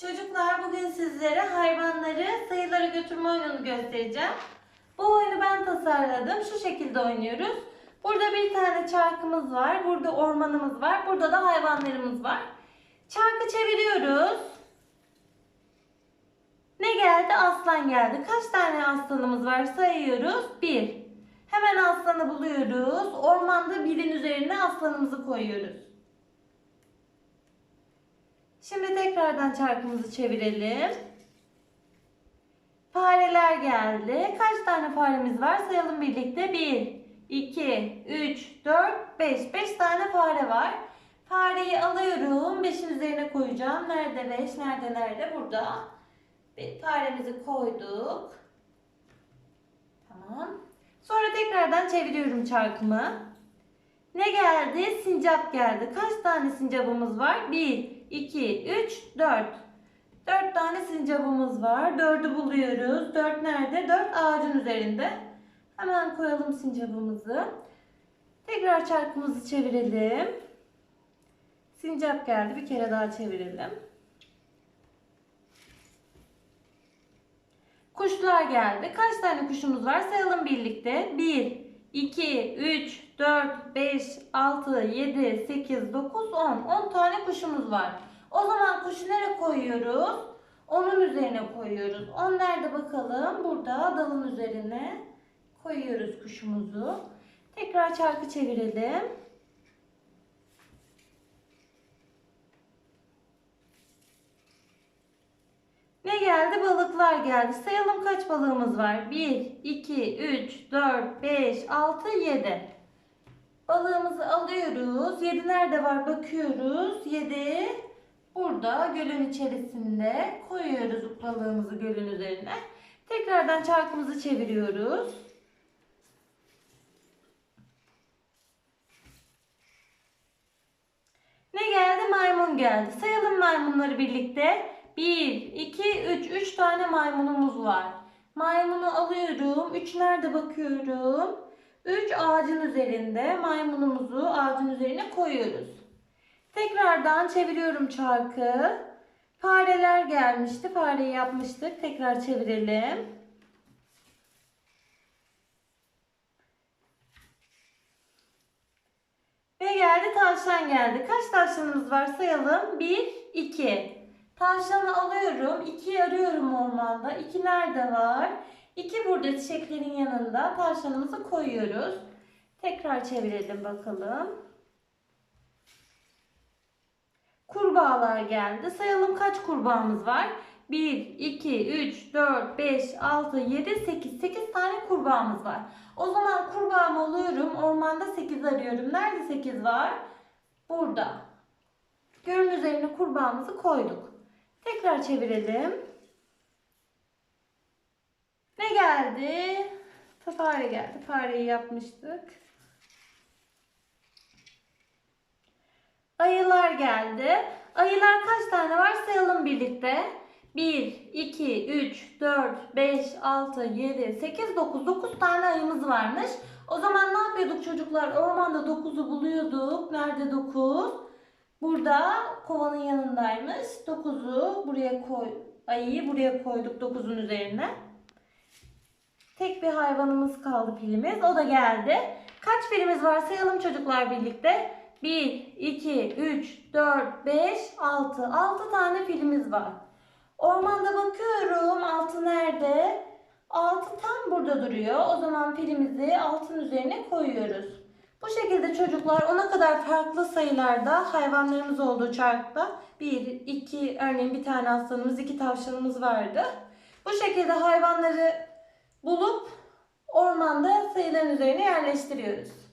Çocuklar bugün sizlere hayvanları sayılara götürme oyununu göstereceğim. Bu oyunu ben tasarladım. Şu şekilde oynuyoruz. Burada bir tane çarkımız var. Burada ormanımız var. Burada da hayvanlarımız var. Çarkı çeviriyoruz. Ne geldi? Aslan geldi. Kaç tane aslanımız var sayıyoruz. Bir. Hemen aslanı buluyoruz. Ormanda birin üzerine aslanımızı koyuyoruz. Şimdi tekrardan çarkımızı çevirelim. Fareler geldi. Kaç tane faremiz var? Sayalım birlikte. 1, 2, 3, 4, 5. 5 tane fare var. Fareyi alıyorum. 5'in üzerine koyacağım. Nerede 5? Nerede nerede? Burada. Faremizi koyduk. Tamam. Sonra tekrardan çeviriyorum çarkımı. Ne geldi? Sincap geldi. Kaç tane sincapımız var? 1, 2, 3, 4. 4 tane sincapımız var. 4'ü buluyoruz. 4 nerede? 4 ağacın üzerinde. Hemen koyalım sincapımızı. Tekrar çarkımızı çevirelim. Sincap geldi. Bir kere daha çevirelim. Kuşlar geldi. Kaç tane kuşumuz var? Sayalım birlikte. 1, 2, 3, 4, 5, 6, 7, 8, 9, 10. 10 tane kuşumuz var. O zaman kuşu nereye koyuyoruz? Onun üzerine koyuyoruz. 10 nerede bakalım? Burada dalın üzerine koyuyoruz kuşumuzu. Tekrar çarkı çevirelim. Ne geldi? Balıklar geldi. Sayalım kaç balığımız var? 1, 2, 3, 4, 5, 6, 7. Balığımızı alıyoruz. 7 nerede var bakıyoruz. 7 burada gölün içerisinde koyuyoruz balığımızı gölün üzerine. Tekrardan çarkımızı çeviriyoruz. Ne geldi? Maymun geldi. Sayalım maymunları birlikte. 1, 2, 3. 3 tane maymunumuz var. Maymunu alıyorum. 3 nerede bakıyorum? 3 ağacın üzerinde maymunumuzu ağacın üzerine koyuyoruz. Tekrardan çeviriyorum çarkı. Fareler gelmişti. Fareyi yapmıştık. Tekrar çevirelim. Ve geldi tavşan geldi. Kaç tavşanımız var sayalım. 1, 2. Tavşanı alıyorum. 2'yi arıyorum ormanda. 2 nerede var? 2 burada çiçeklerin yanında. Tavşanımızı koyuyoruz. Tekrar çevirelim bakalım. Kurbağalar geldi. Sayalım kaç kurbağamız var? 1, 2, 3, 4, 5, 6, 7, 8. 8 tane kurbağamız var. O zaman kurbağamı alıyorum. Ormanda 8 arıyorum. Nerede 8 var? Burada. Gölün üzerine kurbağamızı koyduk. Tekrar çevirelim. Ne geldi? Fare geldi. Fareyi yapmıştık. Ayılar geldi. Ayılar kaç tane var sayalım birlikte. 1, 2, 3, 4, 5, 6, 7, 8, 9. 9 tane ayımız varmış. O zaman ne yapıyorduk çocuklar? Ormanda 9'u buluyorduk. Nerede 9? Burada kovanın yanındaymış. 9'u buraya koy. Ayıyı buraya koyduk 9'un üzerine. Tek bir hayvanımız kaldı pilimiz. O da geldi. Kaç pilimiz var sayalım çocuklar birlikte. 1, 2, 3, 4, 5, 6. 6 tane pilimiz var. Ormanda bakıyorum. Altı nerede? Altı tam burada duruyor. O zaman pilimizi altın üzerine koyuyoruz. Bu şekilde çocuklar ona kadar farklı sayılarda hayvanlarımız olduğu çarkta 1, 2 örneğin bir tane aslanımız, iki tavşanımız vardı. Bu şekilde hayvanları bulup ormanda sayıların üzerine yerleştiriyoruz.